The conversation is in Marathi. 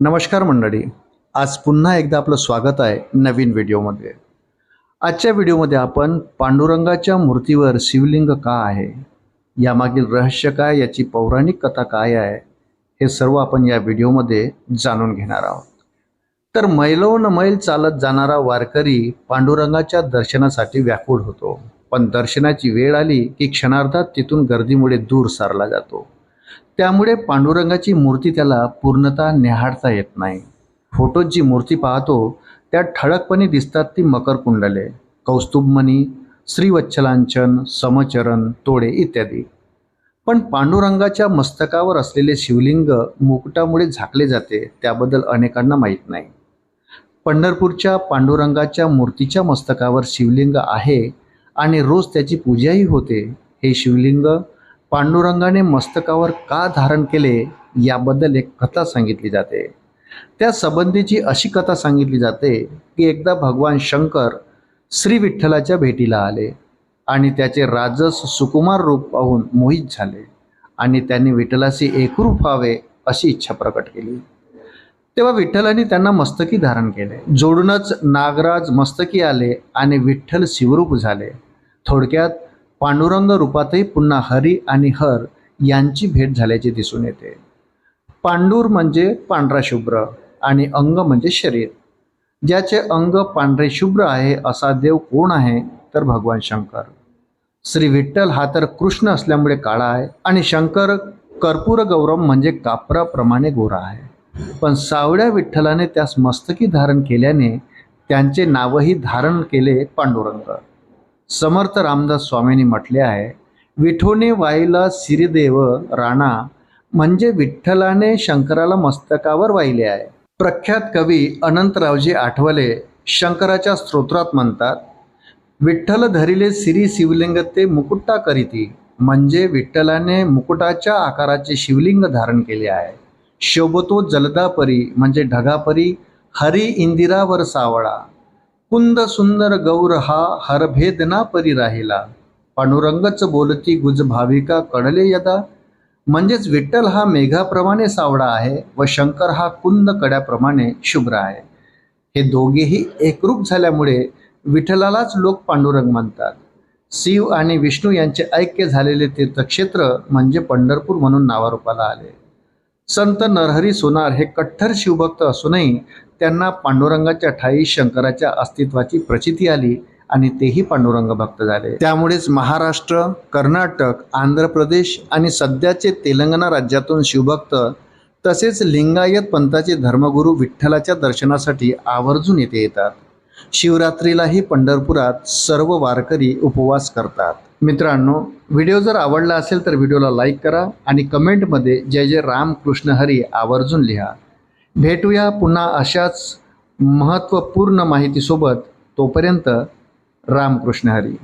नमस्कार मंडळी. आज पुन्हा एकदा आपलं स्वागत आहे नवीन व्हिडिओमध्ये. आजच्या व्हिडिओमध्ये आपण पांडुरंगाच्या मूर्तीवर शिवलिंग का आहे? यामागील रहस्य काय? याची पौराणिक कथा काय आहे? हे सर्व आपण या व्हिडिओमध्ये जाणून घेणार आहोत. तर मैलोन मैल चालत जाणारा वारकरी पांडुरंगाच्या दर्शनासाठी व्याकुळ होतो. पण दर्शनाची वेळ आली की क्षणार्धात तिथून गर्दीमुळे दूर सारला जातो. त्यामुळे पांडुरंगाची मूर्ती त्याला पूर्णतः न्याहाळता येत नाही. फोटोत जी मूर्ती पाहतो त्यात ठळकपणे दिसतात ती मकर कुंडले कौस्तुभमणी श्रीवच्छलांचन समचरण तोडे इत्यादी. पण पांडुरंगाच्या मस्तकावर असलेले शिवलिंग मुकुटामुळे झाकले जाते त्याबद्दल अनेकांना माहीत नाही. पंढरपूरच्या पांडुरंगाच्या मूर्तीच्या मस्तकावर शिवलिंग आहे आणि रोज त्याची पूजाही होते. हे शिवलिंग पांडुरंगाने मस्तकावर का धारण केले याबद्दल एक कथा सांगितली जाते. त्या संबंधीची अशी कथा सांगितली जाते की एकदा भगवान शंकर श्री विठ्ठलाच्या भेटीला आले आणि त्याचे राजस सुकुमार रूप पाहून मोहित झाले आणि त्यांनी विठ्ठलाशी एकरूप व्हावे अशी इच्छा प्रकट केली. तेव्हा विठ्ठलाने त्यांना मस्तकी धारण केले. जोडूनच नागराज मस्तकी आले आणि विठ्ठल शिवरूप झाले. थोडक्यात पांडुरंग रूपातही पुन्हा हरी आणि हर यांची भेट झाल्याचे दिसून येते. पांडूर म्हणजे पांढरा शुभ्र आणि अंग म्हणजे शरीर. ज्याचे अंग पांढरे शुभ्र आहे असा देव कोण आहे तर भगवान शंकर. श्री विठ्ठल हा तर कृष्ण असल्यामुळे काळा आहे आणि शंकर कर्पूर गौरव म्हणजे कापराप्रमाणे गोरा आहे. पण सावळ्या विठ्ठलाने त्यास मस्तकी धारण केल्याने त्यांचे नावही धारण केले पांडुरंग. समर्थ रामदास स्वामींनी म्हटले आहे विठोने वाहिला सिरिदेव राणा म्हणजे विठ्ठलाने शंकराला मस्तकावर वाहिले आहे. प्रख्यात कवी अनंतरावजी आठवले शंकराच्या स्तोत्रात म्हणतात विठ्ठल धरिले सिरी शिवलिंग ते मुकुट्टा करीती म्हणजे विठ्ठलाने मुकुटाच्या आकाराचे शिवलिंग धारण केले आहे. शोभतो जलदापरी म्हणजे ढगापरी हरी इंदिरावर सावळा. कुंद सुंदर गौर हा हरभेदना परी राहिला. पांडुरंगच बोलती गुज भाविका कडले यदा. म्हणजेच विठ्ठल हा मेघाप्रमाणे सावळा आहे व शंकर हा कुंद कड्याप्रमाणे शुभ्र आहे. हे दोघेही एकरूप झाल्यामुळे विठ्ठलालाच लोक पांडुरंग म्हणतात. शिव आणि विष्णू यांचे ऐक्य झालेले तीर्थक्षेत्र म्हणजे पंढरपूर म्हणून नावारूपाला आले. संत नरहरी सोनार हे कट्टर शिवभक्त असूनही त्यांना पांडुरंगाच्या ठाई शंकराच्या अस्तित्वाची प्रचिती आली आणि तेही पांडुरंग भक्त झाले. त्यामुळेच महाराष्ट्र कर्नाटक आंध्र प्रदेश आणि सध्याचे तेलंगणा राज्यातून शिवभक्त तसेच लिंगायत पंथाचे धर्मगुरू विठ्ठलाच्या दर्शनासाठी आवर्जून येथे येतात. शिवरात्रीलाही पंढरपुरात सर्व वारकरी उपवास करतात. मित्रांनो व्हिडिओ जर आवडला असेल तर व्हिडिओला लाईक करा आणि कमेंटमध्ये जय जय राम कृष्ण हरी आवर्जून लिहा. भेटूया पुन्हा अशाच महत्त्वपूर्ण माहितीसोबत तोपर्यंत रामकृष्ण हरी.